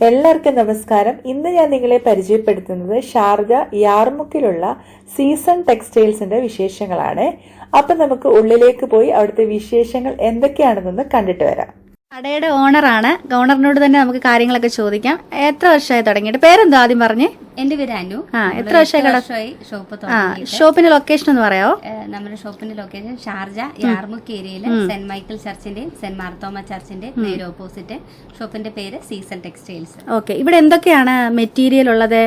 എല്ലാവർക്കും നമസ്കാരം. ഇന്ന് ഞാൻ നിങ്ങളെ പരിചയപ്പെടുത്തുന്നത് ഷാർജ യാർമുക്കിലുള്ള സീസൺ ടെക്സ്റ്റൈൽസിന്റെ വിശേഷങ്ങളാണ്. അപ്പം നമുക്ക് ഉള്ളിലേക്ക് പോയി അവിടുത്തെ വിശേഷങ്ങൾ എന്തൊക്കെയാണെന്നൊന്ന് കണ്ടിട്ട് വരാം. കടയുടെ ഓണറാണ്. ഓണറിനോട് തന്നെ നമുക്ക് കാര്യങ്ങളൊക്കെ ചോദിക്കാം. എത്ര വർഷമായി തുടങ്ങിയിട്ട്? പേരെന്തോ ആദ്യം പറഞ്ഞു? എന്റെ പേര് അനു. ആ എത്ര വർഷമായി ഷോപ്പ് ആ ഷോപ്പിന്റെ ലൊക്കേഷൻ ഒന്ന് പറയാമോ നമ്മുടെ ഷോപ്പിന്റെ ലൊക്കേഷൻ ഷാർജ യാർമുക്ക് ഏരിയയിൽ സെന്റ് മൈക്കിൾ ചർച്ചിന്റെയും സെന്റ് മാർത്തോമ ചർച്ചിന്റെ നേരെ ഓപ്പോസിറ്റ് ഷോപ്പിന്റെ പേര് സീസൺ ടെക്സ്റ്റൈൽസ്. ഓക്കെ. ഇവിടെ എന്തൊക്കെയാണ് മെറ്റീരിയൽ ഉള്ളത്?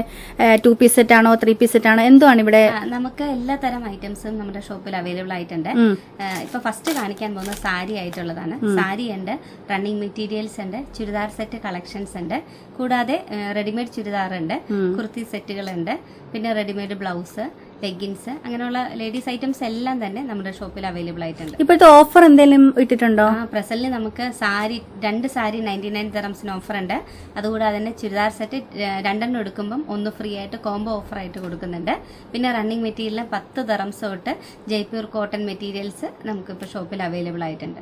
ടു പീസ് സെറ്റ് ആണോ ത്രീ പീസ് സെറ്റ് ആണോ? എന്തുവാണ് ഇവിടെ? നമുക്ക് എല്ലാ തരം ഐറ്റംസും നമ്മുടെ ഷോപ്പിൽ അവൈലബിൾ ആയിട്ടുണ്ട്. ഇപ്പൊ ഫസ്റ്റ് കാണിക്കാൻ പോകുന്ന സാരി ആയിട്ടുള്ളതാണ്. സാരി ഉണ്ട് റണ്ണിങ് മെറ്റീരിയൽസ് ഉണ്ട് ചുരിദാർ സെറ്റ് കളക്ഷൻസ് ഉണ്ട്. കൂടാതെ റെഡിമെയ്ഡ് ചുരിദാർ ഉണ്ട് കുർത്തി സെറ്റുകൾ ഉണ്ട്. പിന്നെ റെഡിമെയ്ഡ് ബ്ലൗസ് ലെഗിൻസ് അങ്ങനെയുള്ള ലേഡീസ് ഐറ്റംസ് എല്ലാം തന്നെ നമ്മുടെ ഷോപ്പിൽ അവൈലബിൾ ആയിട്ടുണ്ട്. ഇപ്പോഴത്തെ ഓഫർ എന്തെങ്കിലും ഇട്ടിട്ടുണ്ടോ? ആ പ്രസലിന് നമുക്ക് സാരി രണ്ട് സാരി നയന്റി നയൻ തെറംസിന് ഓഫർ ഉണ്ട്. അതുകൂടാതെ തന്നെ ചുരിദാർ സെറ്റ് രണ്ടെണ്ണം എടുക്കുമ്പം ഒന്ന് ഫ്രീ ആയിട്ട് കോംബോ ഓഫർ ആയിട്ട് കൊടുക്കുന്നുണ്ട്. പിന്നെ റണ്ണിങ് മെറ്റീരിയലിന് പത്ത് തെറംസ് തൊട്ട് ജയ്പൂർ കോട്ടൺ മെറ്റീരിയൽസ് നമുക്ക് നമുക്കിപ്പോൾ ഷോപ്പിൽ അവൈലബിൾ ആയിട്ടുണ്ട്.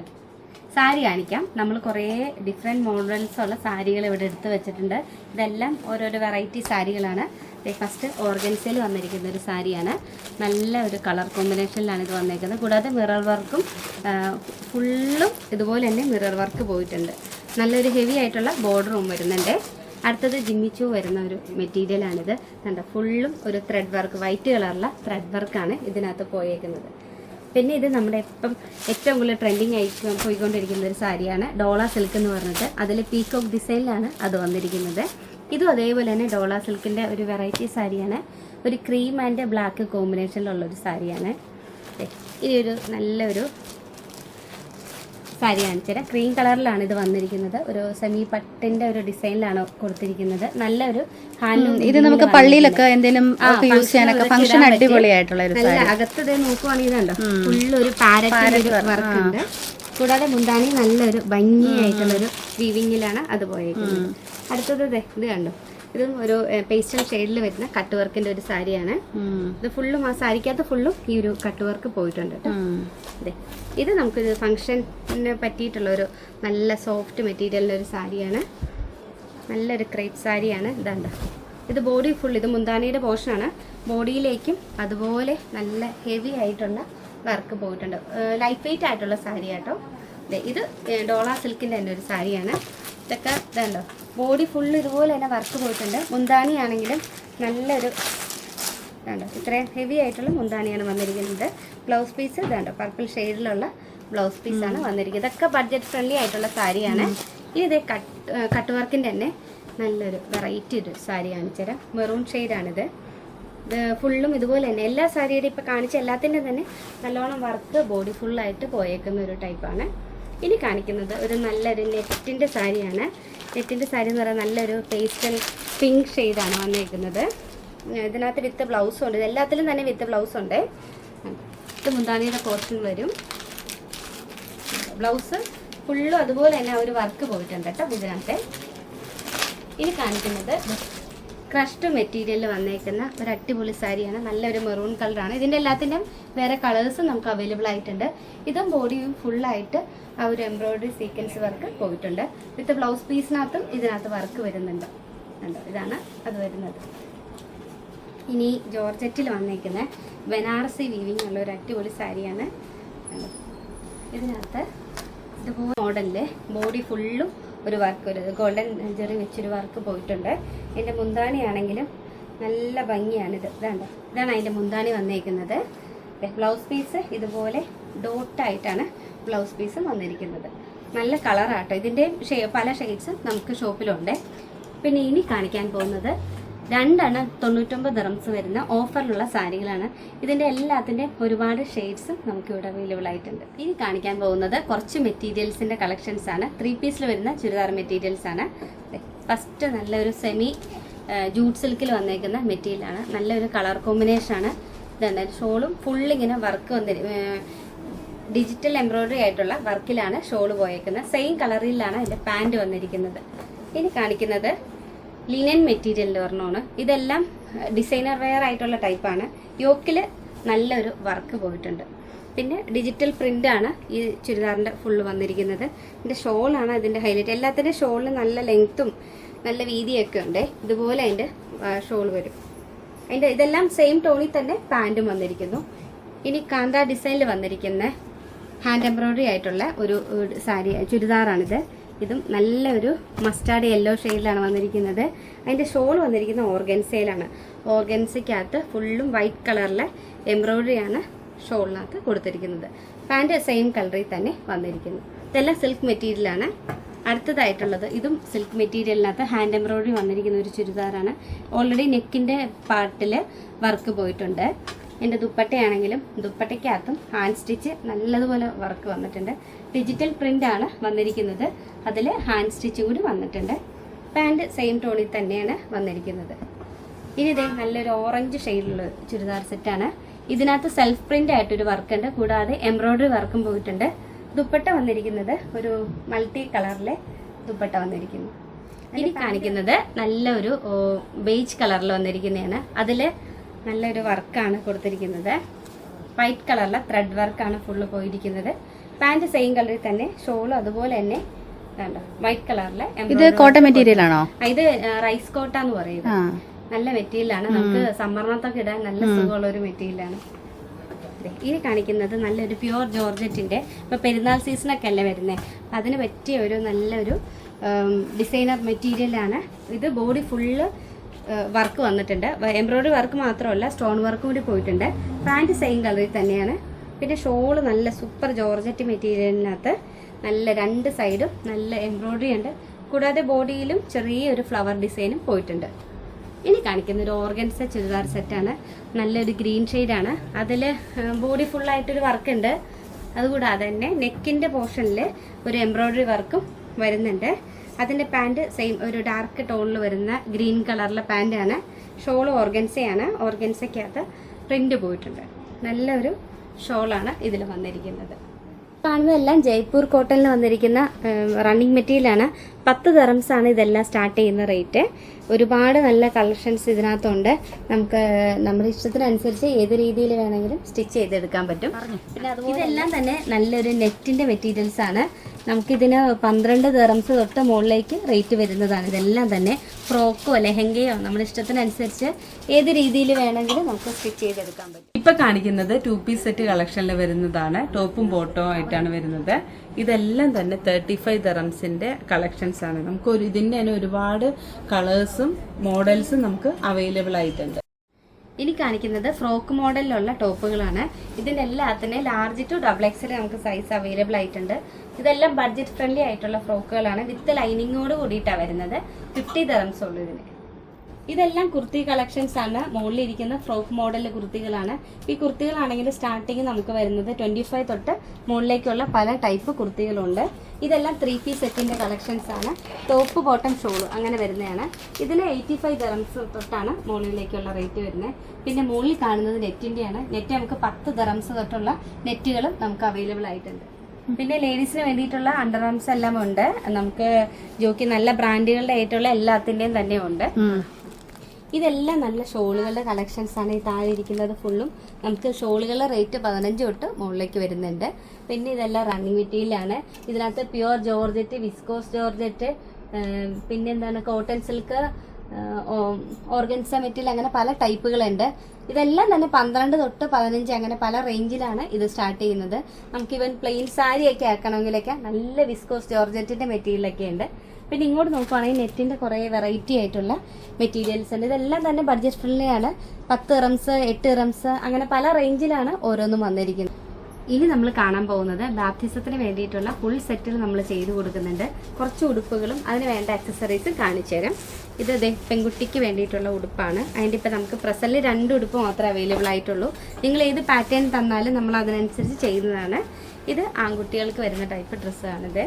സാരി കാണിക്കാം. നമ്മൾ കുറേ ഡിഫറെന്റ് മോഡൽസ് ഉള്ള സാരികൾ ഇവിടെ എടുത്തു വെച്ചിട്ടുണ്ട്. ഇതെല്ലാം ഓരോരോ വെറൈറ്റി സാരികളാണ്. ഫസ്റ്റ് ഓർഗൻസയിൽ വന്നിരിക്കുന്ന ഒരു സാരിയാണ്. നല്ല ഒരു കളർ കോമ്പിനേഷനിലാണ് ഇത് വന്നിരിക്കുന്നത് കൂടാതെ മിറർ വർക്കും ഫുള്ളും ഇതുപോലെ തന്നെ മിറർ വർക്ക് പോയിട്ടുണ്ട്. നല്ലൊരു ഹെവി ആയിട്ടുള്ള ബോർഡറും വരുന്നുണ്ട്. അടുത്തത് ജിമ്മിച്ചു വരുന്ന ഒരു മെറ്റീരിയലാണിത് കണ്ട? ഫുള്ളും ഒരു ത്രെഡ് വർക്ക് വൈറ്റ് കളറുള്ള ത്രെഡ് വർക്കാണ് ഇതിനകത്ത് പോയേക്കുന്നത്. പിന്നെ ഇത് നമ്മുടെ ഇപ്പം ഏറ്റവും കൂടുതൽ ട്രെൻഡിങ് ആയി പോയിക്കൊണ്ടിരിക്കുന്ന ഒരു സാരിയാണ് ഡോള സിൽക്ക് എന്ന് പറഞ്ഞിട്ട്. അതിൽ പീക്കോക്ക് ഡിസൈനിലാണ് അത് വന്നിരിക്കുന്നത്. ഇതും അതേപോലെ തന്നെ ഡോള സിൽക്കിന്റെ ഒരു വെറൈറ്റി സാരിയാണ്. ഒരു ക്രീം ആൻഡ് ബ്ലാക്ക് കോമ്പിനേഷനിലുള്ള ഒരു സാരിയാണ്. ഇനി ഒരു നല്ലൊരു സാരി കാണിച്ചുതരാം. ക്രീം കളറിലാണ് ഇത് വന്നിരിക്കുന്നത്. ഒരു സെമി പട്ടിന്റെ ഒരു ഡിസൈനിലാണ് കൊടുത്തിരിക്കുന്നത്. നല്ലൊരു ഹാൻഡ് ഇത് നമുക്ക് പള്ളിയിലൊക്കെ എന്തെങ്കിലും യൂസ് ചെയ്യാനൊക്കെ ഫംഗ്ഷൻ അടിപൊളിയായിട്ടുള്ള ഒരു നല്ല അകത്ത് ഇത് നോക്കുവാണെങ്കിൽ ഇതുണ്ടോ? ഫുള്ള് ഒരു പാരറ്റ് വർക്ക് ഉണ്ട്. കൂടാതെ മുന്താണി നല്ലൊരു ഭംഗിയായിട്ടുള്ളൊരു വീവിങ്ങിലാണ് അത് പോയേക്കുന്നത്. അടുത്തത് ഇത് കണ്ടോ? ഇതും ഒരു പേസ്റ്റൽ ഷെയ്ഡിൽ വരുന്ന കട്ട് വർക്കിന്റെ ഒരു സാരിയാണ്. ഇത് ഫുള്ളും ആ സാരിക്കകത്ത് ഫുള്ളും ഈ ഒരു കട്ട് വർക്ക് പോയിട്ടുണ്ട് അതെ. ഇത് നമുക്കൊരു ഫംഗ്ഷന് പറ്റിയിട്ടുള്ള ഒരു നല്ല സോഫ്റ്റ് മെറ്റീരിയലിന്റെ ഒരു സാരിയാണ്. നല്ലൊരു ക്രേപ്പ് സാരിയാണ്. ഇതാണ്ട ഇത് ബോഡി ഫുൾ ഇത് മുന്താനിയുടെ പോർഷനാണ് ബോഡിയിലേക്കും അതുപോലെ നല്ല ഹെവി ആയിട്ടുള്ള വർക്ക് പോയിട്ടുണ്ട്. ലൈറ്റ് വെയിറ്റ് ആയിട്ടുള്ള സാരി കേട്ടോ. ഇത് ഡോള സിൽക്കിന്റെ തന്നെ ഒരു സാരിയാണ്. ഇതൊക്കെ ഇതുണ്ടോ? ബോഡി ഫുൾ ഇതുപോലെ തന്നെ വർക്ക് പോയിട്ടുണ്ട്. മുന്താണി ആണെങ്കിലും നല്ലൊരു ഇതാണ്ടോ? ഇത്രയും ഹെവി ആയിട്ടുള്ള മുന്താണിയാണ് വന്നിരിക്കുന്നത്. ബ്ലൗസ് പീസ് ഇതാണ്ടോ? പർപ്പിൾ ഷെയ്ഡിലുള്ള ബ്ലൗസ് പീസാണ് വന്നിരിക്കുന്നത്. ഇതൊക്കെ ബഡ്ജറ്റ് ഫ്രണ്ട്ലി ആയിട്ടുള്ള സാരിയാണ്. ഇനി ഇതേ കട്ട് കട്ട് വർക്കിന്റെ തന്നെ നല്ലൊരു വെറൈറ്റി ഒരു സാരി കാണിച്ചുതരാം. മെറൂൺ ഷെയ്ഡാണിത് ഇത് ഫുള്ളും ഇതുപോലെ തന്നെ. എല്ലാ സാരിയുടെ ഇപ്പോൾ കാണിച്ച എല്ലാത്തിന്റെ തന്നെ നല്ലോണം വർക്ക് ബോഡി ഫുള്ളായിട്ട് പോയേക്കുന്ന ഒരു ടൈപ്പാണ് ഇനി കാണിക്കുന്നത് ഒരു നല്ലൊരു നെറ്റിന്റെ സാരിയാണ്. നെറ്റിന്റെ സാരി എന്ന് പറയുന്നത് നല്ലൊരു പേസ്റ്റൽ പിങ്ക് ഷെയ്ഡാണ് വന്നിരിക്കുന്നത് ഇതിനകത്ത് വിത്ത് ബ്ലൗസ് ഉണ്ട്. എല്ലാത്തിലും തന്നെ വിത്ത് ബ്ലൗസ് ഉണ്ട്. ഇത് മുന്താണിയുടെ പോർഷൻ വരും. ബ്ലൗസ് ഫുള്ളും അതുപോലെ തന്നെ ഒരു വർക്ക് പോയിട്ടുണ്ട് കേട്ടോ ഇതിനകത്ത്. ഇനി കാണിക്കുന്നത് ക്രഷ്ഡ് മെറ്റീരിയലിൽ വന്നേക്കുന്ന ഒരു അടിപൊളി സാരിയാണ്. നല്ലൊരു മെറൂൺ കളറാണ് ഇതിന്റെ എല്ലാത്തിന്റെയും വേറെ കളേഴ്സ് നമുക്ക് അവൈലബിൾ ആയിട്ടുണ്ട്. ഇതും ബോഡിയും ഫുള്ളായിട്ട് ആ ഒരു എംബ്രോയിഡറി സീക്വൻസ് വർക്ക് പോയിട്ടുണ്ട്. വിത്ത് ബ്ലൗസ് പീസിനകത്തും ഇതിനകത്ത് വർക്ക് വരുന്നുണ്ട്. കണ്ടോ? ഇതാണ് അത് വരുന്നത്. ഇനി ജോർജറ്റിൽ വന്നേക്കുന്ന ബനാറസി വീവിങ് ഉള്ള ഒരു അടിപൊളി സാരിയാണ്. ഇതിനകത്ത് ഇതുപോലെ മോഡലിൽ ബോഡി ഫുള്ളും ഒരു വർക്ക് ഒരു ഗോൾഡൻ ജെറി വെച്ചൊരു വർക്ക് പോയിട്ടുണ്ട്. എന്റെ മുന്താണി ആണെങ്കിലും നല്ല ഭംഗിയാണിത്. ഇതാണ്ട്? ഇതാണ് അതിന്റെ മുന്താണി വന്നിരിക്കുന്നത് ബ്ലൗസ് പീസ് ഇതുപോലെ ഡോട്ടായിട്ടാണ് ബ്ലൗസ് പീസ് വന്നിരിക്കുന്നത്. നല്ല കളറാട്ടോ. ഇതിന്റെ പല ഷെയ്ഡ്സും നമുക്ക് ഷോപ്പിലുണ്ട്. പിന്നെ ഇനി കാണിക്കാൻ പോകുന്നത് രണ്ടെണ്ണം തൊണ്ണൂറ്റൊമ്പത് ദിറംസ് വരുന്ന ഓഫറിലുള്ള സാരികളാണ്. ഇതിന്റെ എല്ലാത്തിന്റെ ഒരുപാട് ഷെയ്ഡ്സും നമുക്കിവിടെ അവൈലബിൾ ആയിട്ടുണ്ട്. ഇനി കാണിക്കാൻ പോകുന്നത് കുറച്ച് മെറ്റീരിയൽസിന്റെ കളക്ഷൻസ് ആണ്. ത്രീ പീസിൽ വരുന്ന ചുരിദാർ മെറ്റീരിയൽസ് ആണ്. ഫസ്റ്റ് നല്ലൊരു സെമി ജൂട്ട് സിൽക്കിൽ വന്നേക്കുന്ന മെറ്റീരിയലാണ് നല്ലൊരു കളർ കോമ്പിനേഷനാണ് ഇതാണ് ഷോളും ഫുള്ളിങ്ങനെ വർക്ക് വന്നി ഡിജിറ്റൽ എംബ്രോയിഡറി ആയിട്ടുള്ള വർക്കിലാണ് ഷോൾ പോയേക്കുന്നത്. സെയിം കളറിലാണ് അതിന്റെ പാന്റ് വന്നിരിക്കുന്നത്. ഇനി കാണിക്കുന്നത് ലിനൻ മെറ്റീരിയലിന്റെ ഒരെണ്ണമാണ്. ഇതെല്ലാം ഡിസൈനർ വെയർ ആയിട്ടുള്ള ടൈപ്പാണ് യോക്കിൽ നല്ലൊരു വർക്ക് പോയിട്ടുണ്ട്. പിന്നെ ഡിജിറ്റൽ പ്രിന്റ് ആണ് ഈ ചുരിദാറിന്റെ ഫുള്ള് വന്നിരിക്കുന്നത്. ഇതിന്റെ ഷോളാണ് ഇതിന്റെ ഹൈലൈറ്റ് എല്ലാത്തിന്റെ ഷോളിന് നല്ല ലെങ്ത്തും നല്ല വീതിയൊക്കെ ഉണ്ട്. ഇതുപോലെ അതിന്റെ ഷോൾ വരും. അതിന്റെ ഇതെല്ലാം സെയിം ടോണിൽ തന്നെ പാന്റും വന്നിരിക്കുന്നു. ഇനി കാന്ത ഡിസൈനിൽ വന്നിരിക്കുന്ന ഹാൻഡ് എംബ്രോയിഡറി ആയിട്ടുള്ള ഒരു സാരി ചുരിദാറാണിത്. ഇതും നല്ലൊരു മസ്റ്റാർഡ് യെല്ലോ ഷെയ്ഡിലാണ് വന്നിരിക്കുന്നത്. അതിന്റെ ഷോൾ വന്നിരിക്കുന്ന ഓർഗൻസയിലാണ്. ഓർഗൻസയ്ക്കകത്ത് ഫുള്ളും വൈറ്റ് കളറിലെ എംബ്രോയിഡറിയാണ് ഷോളിനകത്ത് കൊടുത്തിരിക്കുന്നത്. പാന്റ് സെയിം കളറിൽ തന്നെ വന്നിരിക്കുന്നു. ഇതെല്ലാം സിൽക്ക് മെറ്റീരിയലാണ് അടുത്തതായിട്ടുള്ളത് ഇതും സിൽക്ക് മെറ്റീരിയലിനകത്ത് ഹാൻഡ് എംബ്രോയിഡറി വന്നിരിക്കുന്ന ഒരു ചുരിദാറാണ്. ഓൾറെഡി നെക്കിന്റെ പാർട്ടിൽ വർക്ക് പോയിട്ടുണ്ട്. എന്റെ ദുപ്പട്ടയാണെങ്കിലും ദുപ്പട്ടയ്ക്കകത്തും ഹാൻഡ് സ്റ്റിച്ച് നല്ലതുപോലെ വർക്ക് വന്നിട്ടുണ്ട്. ഡിജിറ്റൽ പ്രിന്റ് ആണ് വന്നിരിക്കുന്നത്. അതിൽ ഹാൻഡ് സ്റ്റിച്ച് കൂടി വന്നിട്ടുണ്ട്. പാന്റ് സെയിം ടോണിൽ തന്നെയാണ് വന്നിരിക്കുന്നത്. ഇനി ഇതേ നല്ലൊരു ഓറഞ്ച് ഷെയ്ഡിലുള്ള ചുരിദാർ സെറ്റാണ് ഇതിനകത്ത് സെൽഫ് പ്രിന്റ് ആയിട്ടൊരു വർക്കുണ്ട് കൂടാതെ എംബ്രോയ്ഡറി വർക്കും പോയിട്ടുണ്ട്. ദുപ്പട്ട വന്നിരിക്കുന്നത് ഒരു മൾട്ടി കളറിലെ ദുപ്പട്ട വന്നിരിക്കുന്നു. ഇനി കാണിക്കുന്നത് നല്ലൊരു ബേജ് കളറിൽ വന്നിരിക്കുന്നതാണ്. അതിൽ നല്ലൊരു വർക്കാണ് കൊടുത്തിരിക്കുന്നത്. വൈറ്റ് കളറിലെ ത്രെഡ് വർക്കാണ് ഫുള്ള് പോയിരിക്കുന്നത്. പാന്റ് സെയിം കളറിൽ തന്നെ ഷോളും അതുപോലെ തന്നെ വൈറ്റ് കളറിലെ ഇത് കോട്ടൺ മെറ്റീരിയൽ ആണോ? ഇത് റൈസ് കോട്ട എന്ന് പറയുന്നത്. നല്ല മെറ്റീരിയലാണ് നമുക്ക് സമ്മർണത്തൊക്കെ ഇടാൻ നല്ല സുഖമുള്ള ഒരു മെറ്റീരിയലാണ് ഇനി കാണിക്കുന്നത് നല്ലൊരു പ്യുവർ ജോർജറ്റിന്റെ ഇപ്പൊ പെരുന്നാൾ സീസണൊക്കെ അല്ലേ വരുന്നത് അതിന് പറ്റിയ ഒരു നല്ലൊരു ഡിസൈനർ മെറ്റീരിയലാണ് ഇത് ബോഡി ഫുള്ള് വർക്ക് വന്നിട്ടുണ്ട്. എംബ്രോയിഡറി വർക്ക് മാത്രമല്ല സ്റ്റോൺ വർക്കും കൂടി പോയിട്ടുണ്ട്. പാന്റ് സെയിം കളറിൽ തന്നെയാണ്. പിന്നെ ഷോൾ നല്ല സൂപ്പർ ജോർജറ്റ് മെറ്റീരിയലിനകത്ത് നല്ല രണ്ട് സൈഡും നല്ല എംബ്രോയിഡറി ഉണ്ട്. കൂടാതെ ബോഡിയിലും ചെറിയൊരു ഫ്ലവർ ഡിസൈനും പോയിട്ടുണ്ട്. ഇനി കാണിക്കുന്ന ഒരു ഓർഗൻസ ചുരിദാർ സെറ്റാണ് നല്ലൊരു ഗ്രീൻ ഷെയ്ഡാണ് അതിൽ ബോഡി ഫുള്ളായിട്ടൊരു വർക്ക് ഉണ്ട്. അതുകൂടാതെ തന്നെ നെക്കിന്റെ പോർഷനിൽ ഒരു എംബ്രോയ്ഡറി വർക്കും വരുന്നുണ്ട്. അതിന്റെ പാന്റ് സെയിം ഒരു ഡാർക്ക് ടോണിൽ വരുന്ന ഗ്രീൻ കളറിലെ പാന്റാണ് ഷോൾ ഓർഗൻസയാണ്. ഓർഗൻസയ്ക്കകത്ത് പ്രിന്റ് പോയിട്ടുണ്ട്. നല്ലൊരു ഷോളാണ് ഇതിൽ വന്നിരിക്കുന്നത്. കാണുന്നതെല്ലാം ജയ്പൂർ കോട്ടണിൽ വന്നിരിക്കുന്ന റണ്ണിങ് മെറ്റീരിയലാണ് പത്ത് തെറംസാണ് ഇതെല്ലാം സ്റ്റാർട്ട് ചെയ്യുന്ന റേറ്റ് ഒരുപാട് നല്ല കളക്ഷൻസ് ഇതിനകത്തുണ്ട്. നമുക്ക് നമ്മുടെ ഇഷ്ടത്തിനനുസരിച്ച് ഏത് രീതിയിൽ വേണമെങ്കിലും സ്റ്റിച്ച് ചെയ്തെടുക്കാൻ പറ്റും. പിന്നെ ഇതെല്ലാം തന്നെ നല്ലൊരു നെറ്റിന്റെ മെറ്റീരിയൽസ് ആണ്. നമുക്കിതിന് പന്ത്രണ്ട് തെറംസ് തൊട്ട് മുകളിലേക്ക് റേറ്റ് വരുന്നതാണ്. ഇതെല്ലാം തന്നെ ഫ്രോക്കോ ലെഹങ്കയോ നമ്മുടെ ഇഷ്ടത്തിനനുസരിച്ച് ഏത് രീതിയിൽ വേണമെങ്കിലും നമുക്ക് സ്റ്റിച്ച് ചെയ്തെടുക്കാൻ പറ്റും. ഇപ്പൊ കാണിക്കുന്നത് ടു പീസ് സെറ്റ് കളക്ഷനിൽ വരുന്നതാണ്. ടോപ്പും ബോട്ടവും ആയിട്ടാണ് വരുന്നത്. ഇതെല്ലാം തന്നെ തേർട്ടി ഫൈവ് ദറംസിന്റെ കളക്ഷൻസ് ആണ്. നമുക്ക് ഒരു ഇതിന്റെ തന്നെ ഒരുപാട് കളേഴ്സും മോഡൽസും നമുക്ക് അവൈലബിൾ ആയിട്ടുണ്ട്. ഇനി കാണിക്കുന്നത് ഫ്രോക്ക് മോഡലിലുള്ള ടോപ്പുകളാണ്. ഇതിന്റെ എല്ലാത്തിനും ലാർജ് ടു ഡബിൾ എക്സൽ നമുക്ക് സൈസ് അവൈലബിൾ ആയിട്ടുണ്ട്. ഇതെല്ലാം ബഡ്ജറ്റ് ഫ്രണ്ട്ലി ആയിട്ടുള്ള ഫ്രോക്കുകളാണ് വിത്ത് ലൈനിങ്ങോട് കൂടിയിട്ടാണ് വരുന്നത്. ഫിഫ്റ്റി ദറംസ് ഉള്ളൂ ഇതിന്. ഇതെല്ലാം കുർത്തി കളക്ഷൻസ് ആണ്. മുകളിൽ ഇരിക്കുന്ന ഫ്രോക്ക് മോഡലിലെ കുർത്തികളാണ്. ഈ കുർത്തികളാണെങ്കിൽ സ്റ്റാർട്ടിങ് നമുക്ക് വരുന്നത് ട്വന്റി ഫൈവ് തൊട്ട് മുകളിലേക്കുള്ള പല ടൈപ്പ് കുർത്തികളുണ്ട്. ഇതെല്ലാം ത്രീ പീസ് സെറ്റിന്റെ കളക്ഷൻസ് ആണ്. ടോപ്പ് ബോട്ടം ഷോൾ അങ്ങനെ വരുന്നതാണ്. ഇതിന് എയ്റ്റി ഫൈവ് ദറംസ് തൊട്ടാണ് മുകളിലേക്കുള്ള റേറ്റ് വരുന്നത്. പിന്നെ മുകളിൽ കാണുന്നത് നെറ്റിന്റെയാണ് നെറ്റ് നമുക്ക് പത്ത് ദറംസ് തൊട്ടുള്ള നെറ്റുകളും നമുക്ക് അവൈലബിൾ ആയിട്ടുണ്ട്. പിന്നെ ലേഡീസിന് വേണ്ടിയിട്ടുള്ള അണ്ടർ ആംസ് എല്ലാം ഉണ്ട് നമുക്ക് ജോക്കി നല്ല ബ്രാൻഡുകളുടെ ആയിട്ടുള്ള എല്ലാത്തിന്റെയും തന്നെ ഉണ്ട് ഇതെല്ലാം നല്ല ഷോളുകളുടെ കളക്ഷൻസ് ആണ് ഈ താഴെ ഇരിക്കുന്നത് ഫുള്ളും നമുക്ക് ഷോളുകളുടെ റേറ്റ് പതിനഞ്ച് തൊട്ട് മുകളിലേക്ക് വരുന്നുണ്ട്. പിന്നെ ഇതെല്ലാം റണ്ണിങ് മെറ്റീരിയലാണ് ഇതിനകത്ത് പ്യുവർ ജോർജറ്റ് വിസ്കോസ് ജോർജറ്റ് പിന്നെന്താണ് കോട്ടൺ സിൽക്ക് ഓർഗൻസ മെറ്റീരിയൽ അങ്ങനെ പല ടൈപ്പുകളുണ്ട്. ഇതെല്ലാം തന്നെ പന്ത്രണ്ട് തൊട്ട് പതിനഞ്ച് അങ്ങനെ പല റേഞ്ചിലാണ് ഇത് സ്റ്റാർട്ട് ചെയ്യുന്നത്. നമുക്ക് ഇവൻ പ്ലെയിൻ സാരി ഒക്കെ ആക്കണമെങ്കിലൊക്കെ നല്ല വിസ്കോസ് ജോർജറ്റിന്റെ മെറ്റീരിയലൊക്കെ ഉണ്ട്. പിന്നെ ഇങ്ങോട്ട് നോക്കുവാണെങ്കിൽ നെറ്റിന്റെ കുറേ വെറൈറ്റി ആയിട്ടുള്ള മെറ്റീരിയൽസ് ഉണ്ട്. ഇതെല്ലാം തന്നെ ബഡ്ജറ്റ് ഫ്രണ്ട്ലിയാണ് പത്ത് റംസ് എട്ട് റംസ് അങ്ങനെ പല റേഞ്ചിലാണ് ഓരോന്നും വന്നിരിക്കുന്നത്. ഇനി നമ്മൾ കാണാൻ പോകുന്നത് ബാപ്റ്റിസത്തിന് വേണ്ടിയിട്ടുള്ള ഫുൾ സെറ്റിൽ നമ്മൾ ചെയ്തു കൊടുക്കുന്നുണ്ട്. കുറച്ച് ഉടുപ്പുകളും അതിന് വേണ്ട അക്സസറീസും കാണിച്ചു തരാം. ഇത് അതെ പെൺകുട്ടിക്ക് വേണ്ടിയിട്ടുള്ള ഉടുപ്പാണ്. അതിന്റെ ഇപ്പം നമുക്ക് പ്രസന്റിൽ രണ്ട് ഉടുപ്പ് മാത്രമേ അവൈലബിൾ ആയിട്ടുള്ളൂ. നിങ്ങൾ ഏത് പാറ്റേൺ തന്നാലും നമ്മൾ അതിനനുസരിച്ച് ചെയ്യുന്നതാണ്. ഇത് ആൺകുട്ടികൾക്ക് വരുന്ന ടൈപ്പ് ഡ്രസ്സാണിത്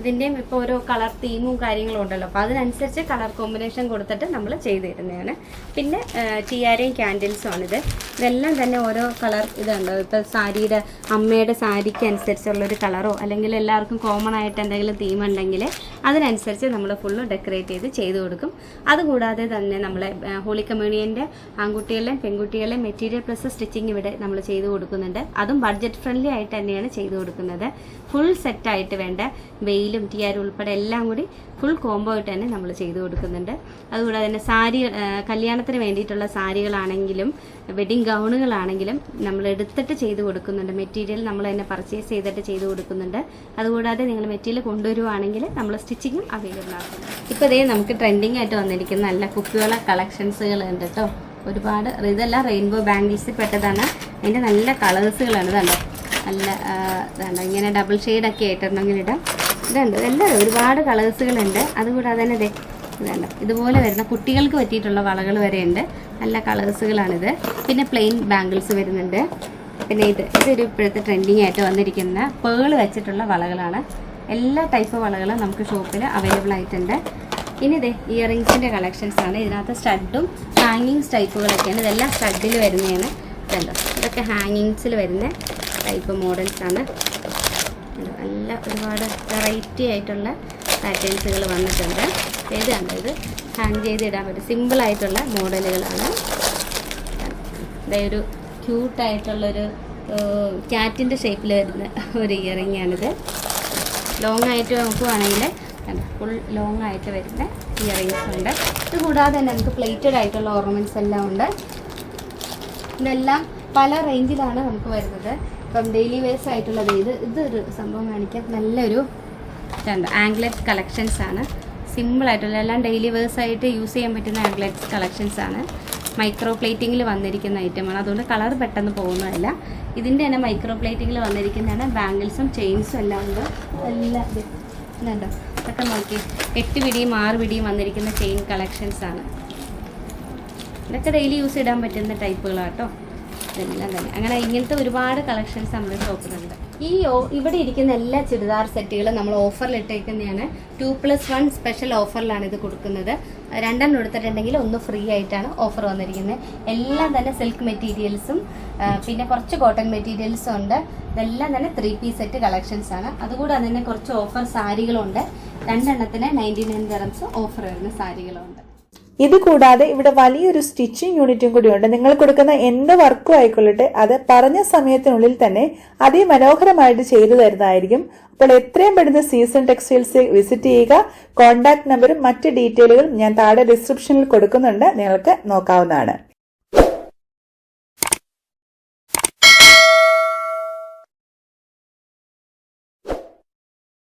ഇതിന്റെയും ഇപ്പോൾ ഓരോ കളർ തീമും കാര്യങ്ങളും ഉണ്ടല്ലോ. അപ്പോൾ അതിനനുസരിച്ച് കളർ കോമ്പിനേഷൻ കൊടുത്തിട്ട് നമ്മൾ ചെയ്ത് തരുന്നതാണ് പിന്നെ ടിയാരയും ക്യാൻഡിൽസും ആണിത്. ഇതെല്ലാം തന്നെ ഓരോ കളർ ഇതുണ്ട്? ഇപ്പോൾ സാരിയുടെ അമ്മയുടെ സാരിക്ക് അനുസരിച്ചുള്ളൊരു കളറോ അല്ലെങ്കിൽ എല്ലാവർക്കും കോമൺ ആയിട്ട് എന്തെങ്കിലും തീം ഉണ്ടെങ്കിൽ അതിനനുസരിച്ച് നമ്മൾ ഫുള്ള് ഡെക്കറേറ്റ് ചെയ്ത് ചെയ്ത് കൊടുക്കും. അതുകൂടാതെ തന്നെ നമ്മളെ ഹോളി കമ്മ്യൂണിയന്റെ ആൺകുട്ടികളിലെയും പെൺകുട്ടികളിലെയും മെറ്റീരിയൽ പ്ലസ് സ്റ്റിച്ചിങ് ഇവിടെ നമ്മൾ ചെയ്ത് കൊടുക്കുന്നുണ്ട്. അതും ബഡ്ജറ്റ് ഫ്രണ്ട്ലി ആയിട്ട് തന്നെയാണ് ചെയ്ത് കൊടുക്കുന്നത്. ഫുൾ സെറ്റായിട്ട് വേണ്ട വെയിൽ നെയിലും ടിയാരും ഉൾപ്പെടെ എല്ലാം കൂടി ഫുൾ കോംബോ ആയിട്ട് തന്നെ നമ്മൾ ചെയ്തു കൊടുക്കുന്നുണ്ട്. അതുകൂടാതെ തന്നെ സാരി കല്യാണത്തിന് വേണ്ടിയിട്ടുള്ള സാരികളാണെങ്കിലും വെഡിങ് ഗൗണുകളാണെങ്കിലും നമ്മൾ എടുത്തിട്ട് ചെയ്തു കൊടുക്കുന്നുണ്ട്. മെറ്റീരിയൽ നമ്മൾ തന്നെ പർച്ചേസ് ചെയ്തിട്ട് ചെയ്തു കൊടുക്കുന്നുണ്ട്. അതുകൂടാതെ നിങ്ങൾ മെറ്റീരിയൽ കൊണ്ടുവരുവാണെങ്കിൽ നമ്മൾ സ്റ്റിച്ചിങ്ങും അവൈലബിൾ ആക്കും ഇപ്പോൾ ഇതേ നമുക്ക് ട്രെൻഡിങ് ആയിട്ട് വന്നിരിക്കുന്ന നല്ല കുപ്പിവള കളക്ഷൻസുകൾ ഉണ്ട് കേട്ടോ. ഒരുപാട് ഇതെല്ലാം റെയിൻബോ ബാംഗിൾസിൽ പെട്ടതാണ്. അതിന്റെ നല്ല കളേഴ്സുകളാണ് ഇതുണ്ടോ നല്ല ഇതാണ്. ഇങ്ങനെ ഡബിൾ ഷെയ്ഡൊക്കെ ആയിട്ടുണ്ടെങ്കിൽ ഇടാം. ഇതുണ്ട് എല്ലാം ഒരുപാട് കളേഴ്സുകളുണ്ട്. അതുകൂടാതെ തന്നെ ഇതേ ഇതുണ്ട്. ഇതുപോലെ വരുന്ന കുട്ടികൾക്ക് പറ്റിയിട്ടുള്ള വളകൾ വരെ ഉണ്ട് നല്ല കളേഴ്സുകളാണിത്. പിന്നെ പ്ലെയിൻ ബാംഗിൾസ് വരുന്നുണ്ട്. പിന്നെ ഇത് ഇതൊരു ഇപ്പോഴത്തെ ട്രെൻഡിങ് ആയിട്ട് വന്നിരിക്കുന്ന പേൾ വെച്ചിട്ടുള്ള വളകളാണ്. എല്ലാ ടൈപ്പ് വളകളും നമുക്ക് ഷോപ്പിൽ അവൈലബിൾ ആയിട്ടുണ്ട്. ഇനി ഇതേ ഇയറിങ്സിന്റെ കളക്ഷൻസ് ആണ്. ഇതിനകത്ത് സ്റ്റഡും ഹാങ്ങിങ്സ് ടൈപ്പുകളൊക്കെയാണ് ഇതെല്ലാം സ്റ്റഡിൽ വരുന്നതാണ്. ഇതല്ലോ ഇതൊക്കെ ഹാങ്ങിങ്സിൽ വരുന്ന ടൈപ്പ് മോഡൽസ് ആണ്. ഇത് നല്ല ഒരുപാട് വെറൈറ്റി ആയിട്ടുള്ള പാറ്റേൺസുകൾ വന്നിട്ടുണ്ട്. ഇത് കണ്ടത് ഹാങ് ചെയ്ത് ഇടാൻ പറ്റും. സിമ്പിളായിട്ടുള്ള മോഡലുകളാണ്. ഇതൊരു ക്യൂട്ടായിട്ടുള്ളൊരു ക്യാറ്റിന്റെ ഷേപ്പിൽ വരുന്ന ഒരു ഇയറിംഗ് ആണിത്. ലോങ് ആയിട്ട് നോക്കുവാണെങ്കിൽ ഫുൾ ലോങ് ആയിട്ട് വരുന്ന ഇയറിങ്സ് ഉണ്ട്. ഇത് കൂടാതെ തന്നെ നമുക്ക് പ്ലേറ്റഡ് ആയിട്ടുള്ള ഓർണമെന്റ്സ് എല്ലാം ഉണ്ട്. ഇതെല്ലാം പല റേഞ്ചിലാണ് നമുക്ക് വരുന്നത്. ഇപ്പം ഡെയിലി വേസ് ആയിട്ടുള്ളത്. ഇത് ഇതൊരു സംഭവം കാണിക്കാം. നല്ലൊരു ഇതുണ്ട്. ആംഗ്ലറ്റ് കളക്ഷൻസ് ആണ്. സിമ്പിൾ ആയിട്ടുള്ള എല്ലാം ഡെയിലി വേഴ്സ് ആയിട്ട് യൂസ് ചെയ്യാൻ പറ്റുന്ന ആംഗ്ലറ്റ് കളക്ഷൻസ് ആണ്. മൈക്രോ പ്ലേറ്റിങ്ങിൽ വന്നിരിക്കുന്ന ഐറ്റമാണ് അതുകൊണ്ട് കളർ പെട്ടെന്ന് പോകുന്നതല്ല. ഇതിന്റെ തന്നെ മൈക്രോ പ്ലേറ്റിങ്ങിൽ വന്നിരിക്കുന്നതാണ്. ബാംഗിൾസും ചെയിൻസും എല്ലാം ഉണ്ട്. എല്ലാം ഇത്. ഇതുണ്ടോ? ഇതൊക്കെ നോക്കി. എട്ട് പിടിയും ആറ് പിടിയും വന്നിരിക്കുന്ന ചെയിൻ കളക്ഷൻസ് ആണ്. ഇതൊക്കെ ഡെയിലി യൂസ് ചെയ്യാൻ പറ്റുന്ന ടൈപ്പുകളാട്ടോ ഇതെല്ലാം തന്നെ അങ്ങനെ ഇങ്ങനത്തെ ഒരുപാട് കളക്ഷൻസ് നമ്മൾ ഷോപ്പിലുണ്ട് ഈ ഇവിടെ ഇരിക്കുന്ന എല്ലാ ചുരിദാർ സെറ്റുകളും നമ്മൾ ഓഫറിൽ ഇട്ടേക്കുന്നതാണ്. ടു പ്ലസ് വൺ സ്പെഷ്യൽ ഓഫറിലാണ് ഇത് കൊടുക്കുന്നത്. രണ്ടെണ്ണം എടുത്തിട്ടുണ്ടെങ്കിൽ ഒന്ന് ഫ്രീ ആയിട്ടാണ് ഓഫർ വന്നിരിക്കുന്നത്. എല്ലാം തന്നെ സിൽക്ക് മെറ്റീരിയൽസും പിന്നെ കുറച്ച് കോട്ടൺ മെറ്റീരിയൽസും ഉണ്ട്. ഇതെല്ലാം തന്നെ ത്രീ പീസ് സെറ്റ് കളക്ഷൻസ് ആണ്. അതുകൂടാതെ തന്നെ കുറച്ച് ഓഫർ സാരികളുണ്ട്. രണ്ടെണ്ണത്തിന് നയന്റി നയൻ തരംസ് ഓഫർ വരുന്ന സാരികളുണ്ട്. ഇത് കൂടാതെ ഇവിടെ വലിയൊരു സ്റ്റിച്ചിങ് യൂണിറ്റും കൂടിയുണ്ട്. നിങ്ങൾ കൊടുക്കുന്ന എന്ത് വർക്കും ആയിക്കൊള്ളട്ടെ അത് പറഞ്ഞ സമയത്തിനുള്ളിൽ തന്നെ അതിമനോഹരമായിട്ട് ചെയ്തു തരുന്നതായിരിക്കും. അപ്പോൾ എത്രയും പെടുന്ന സീസൺ ടെക്സ്റ്റൈൽസ് വിസിറ്റ് ചെയ്യുക. കോൺടാക്ട് നമ്പറും മറ്റ് ഡീറ്റെയിലുകളും ഞാൻ താഴെ ഡിസ്ക്രിപ്ഷനിൽ കൊടുക്കുന്നുണ്ട്. നിങ്ങൾക്ക് നോക്കാവുന്നതാണ്.